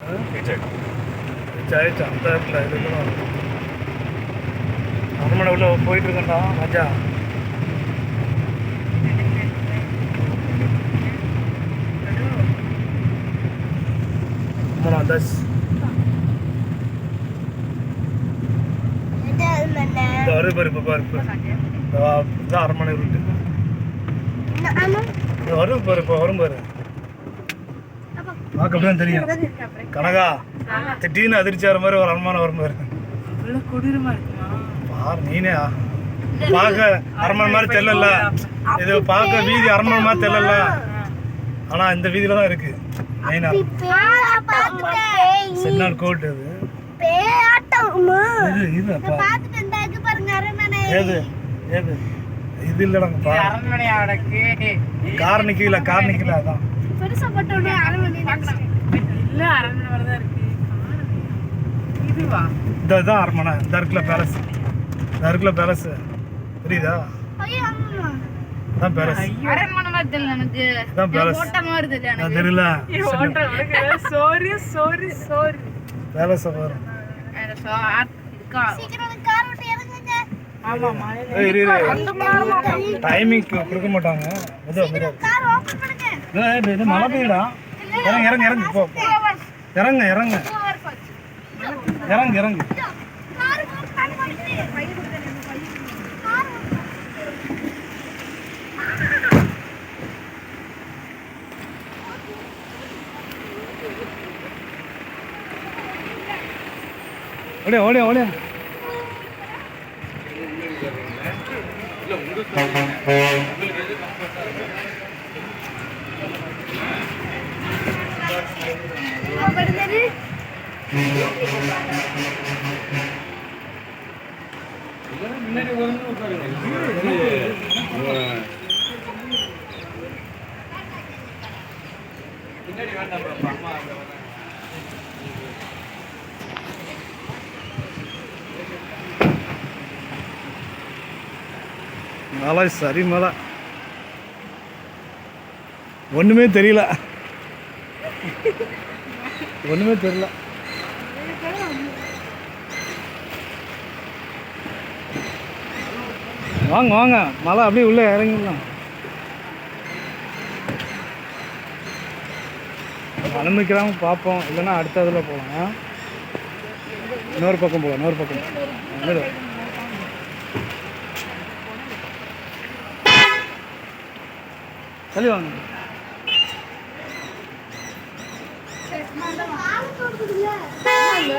ஆயிடுச்சு அந்த இடத்துல இதுக்கெல்லாம் அரண்மனை உள்ள போயிட்டு இருக்கேன்டா ராஜா ஆமாம் தஸ் இந்த வருது பாரு இப்போ பாரு இப்போ அரண்மனை பாரு இப்போ வரும் பாரு பார்க்க அப்படிதான் தெரியும்? கனகா திடீர்னு அதிர்ச்சி வர மாதிரி ஒரு அரண்மனை வரும் பாரு பாரு நீனே பார்க்க அரண்மனை மாதிரி தெரியல. இது பார்க்க வீதி அரண்மனை மாதிரி தெரியல. ஆனா இந்த வீதியில தான் இருக்கு. மெயினா சென்னார் கோட் இது இது இது ஏது? ஏது? இது பா அரண்மனையாடக்கு. கார் நிக்கல கார் நிக்கல அதான். இல்ல அரண்மனை மாதிரி தான் இருக்கு. இதுவா? இதுதான் அரண்மனை இருக்குல்ல பேலஸ் இருக்குல்ல பேலஸ் புரியுதா இதான் பேலஸ் அரண்மனை மாதிரி தெரியல எனக்கு. இதான் பேலஸ் ஹோட்டல் மாதிரி தெரியல எனக்கு. தெரியல. சோரி. சோரி சோரி பேலஸ் பாரு. வேற சோ- ஆ- இருக்கா? ஆமா மழையில ஏய், இரு. இரு டைமிங் கொடுக்க மாட்டாங்க. இது இது மழை பெய்யுடா. இறங்க இறங்க இறங்க போ. போ. இறங்க இறங்க. இறங்க இறங்க. ஓடியா ஓடியா ஓடியா. மழை சரி மழை. ஒன்றுமே தெரியல. ஒன்றுமே தெரியல. வாங்க வாங்க. மழை அப்படியே உள்ளே இறங்கிடலாம். அனுமதிக்கிறாங்க பார்ப்போம். இல்லைன்னா அடுத்த இதில் போகலாம். இன்னொரு பக்கம் போகலாம் இன்னொரு பக்கம். சரி வாங்க. இல்லை